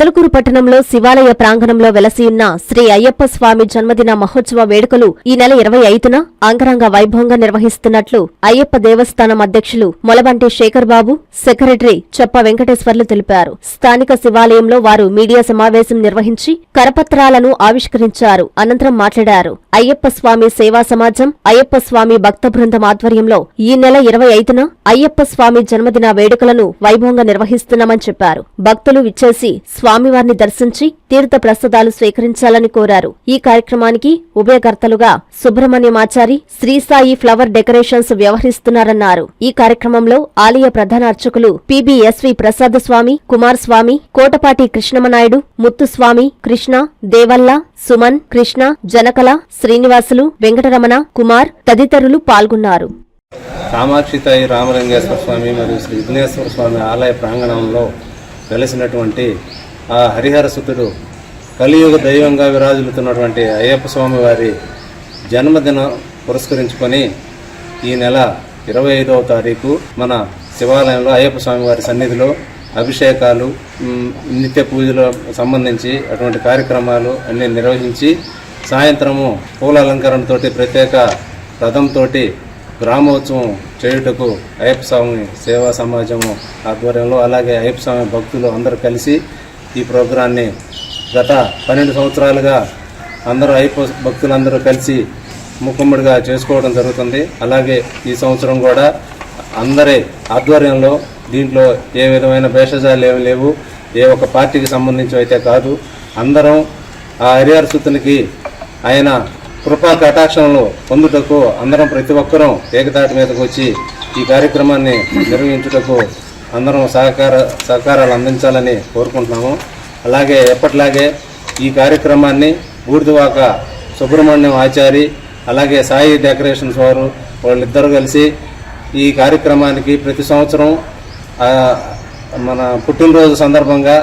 పొదలకూరు పట్టణంలో శివాలయ ప్రాంగణంలో వెలసియున్న శ్రీ అయ్యప్ప స్వామి జన్మదిన మహోత్సవ వేడుకలు ఈ నెల ఇరవై ఐదున అంగరంగ వైభవంగా నిర్వహిస్తున్నట్లు అయ్యప్ప దేవస్థానం అధ్యక్షులు మొలబంటి శేఖర్ బాబు సెక్రటరీ చెప్ప వెంకటేశ్వర్లు తెలిపారు. స్థానిక శివాలయంలో వారు మీడియా సమావేశం నిర్వహించి కరపత్రాలను ఆవిష్కరించారు. అనంతరం మాట్లాడారు. అయ్యప్ప స్వామి సేవా సమాజం అయ్యప్ప స్వామి భక్త బృందం ఆధ్వర్యంలో ఈ నెల ఇరవై ఐదున అయ్యప్ప స్వామి జన్మదిన వేడుకలను వైభవంగా నిర్వహిస్తున్నామని చెప్పారు. భక్తులు విచ్చేసి స్వామివారిని దర్శించి తీర్థ ప్రసాదాలు స్వీకరించాలని కోరారు. ఈ కార్యక్రమానికి ఉభయకర్తలుగా సుబ్రహ్మణ్యమాచారి శ్రీసాయి ఫ్లవర్ డెకరేషన్స్ వ్యవహరిస్తున్నారన్నారు. ఈ కార్యక్రమంలో ఆలయ ప్రధాన అర్చకులు పిబిఎస్వి ప్రసాద స్వామి కుమార్ కోటపాటి కృష్ణమనాయుడు ముత్తుస్వామి కృష్ణ దేవల్ల సుమన్ కృష్ణ జనకల శ్రీనివాసులు వెంకటరమణ కుమార్ తదితరులు పాల్గొన్నారు. కామాక్షితాయి రామలింగేశ్వర స్వామి మరియు శ్రీ విఘ్నేశ్వర స్వామి ఆలయ ప్రాంగణంలో వెలిసినటువంటి ఆ హరిహర సుతుడు కలియుగ దైవంగా విరాజులుతున్నటువంటి అయ్యప్ప స్వామి వారి జన్మదినం పురస్కరించుకొని ఈ నెల ఇరవై ఐదవ తారీఖు మన శివాలయంలో అయ్యప్ప స్వామి వారి సన్నిధిలో అభిషేకాలు నిత్య పూజలకు సంబంధించి అటువంటి కార్యక్రమాలు అన్నీ నిర్వహించి సాయంత్రము పూల అలంకరణతోటి ప్రత్యేక రథంతోటి గ్రామోత్సవం చేయుటకు అయ్యప్ప స్వామి సేవా సమాజము ఆధ్వర్యంలో అలాగే అయ్యప్ప స్వామి భక్తులు అందరూ కలిసి ఈ ప్రోగ్రాన్ని గత పన్నెండు సంవత్సరాలుగా అందరూ అయ్యప్ప భక్తులందరూ కలిసి ముక్కుమ్మడిగా చేసుకోవడం జరుగుతుంది. అలాగే ఈ సంవత్సరం కూడా అందరి ఆధ్వర్యంలో దీంట్లో ఏ విధమైన భేషజాలు ఏమి లేవు. ఏ ఒక్క పార్టీకి సంబంధించి అయితే కాదు. అందరం ఆ హరిహర సుతునికి ఆయన కృపా కటాక్షంలో పొందుటకు అందరం ప్రతి ఒక్కరూ ఏకతాటి మీదకు వచ్చి ఈ కార్యక్రమాన్ని నిర్వహించుటకు అందరం సహకార సహకారాలు అందించాలని కోరుకుంటున్నాము. అలాగే ఎప్పటిలాగే ఈ కార్యక్రమాన్ని బూడిదవాక సుబ్రహ్మణ్యం ఆచారి అలాగే సాయి డెకరేషన్స్ వారు వాళ్ళిద్దరూ కలిసి ఈ కార్యక్రమానికి ప్రతి సంవత్సరం మన పుట్టినరోజు సందర్భంగా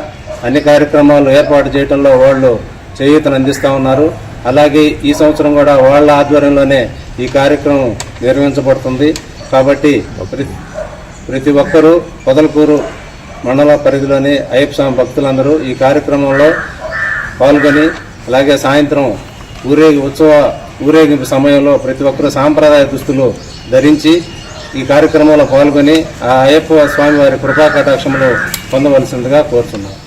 అన్ని కార్యక్రమాలు ఏర్పాటు చేయడంలో వాళ్ళు చేయూతను అందిస్తూ ఉన్నారు. అలాగే ఈ సంవత్సరం కూడా వాళ్ళ ఆధ్వర్యంలోనే ఈ కార్యక్రమం నిర్వహించబడుతుంది. కాబట్టి ప్రతి ఒక్కరూ పొదలకూరు మండల పరిధిలోని అయ్యప్ప స్వామి భక్తులందరూ ఈ కార్యక్రమంలో పాల్గొని అలాగే సాయంత్రం ఊరేగి ఉత్సవ ఊరేగింపు సమయంలో ప్రతి ఒక్కరూ సాంప్రదాయ దుస్తులు ధరించి ఈ కార్యక్రమంలో పాల్గొని ఆ అయ్యప్ప స్వామి వారి కృపా కటాక్షములు పొందవలసిందిగా కోరుతున్నాను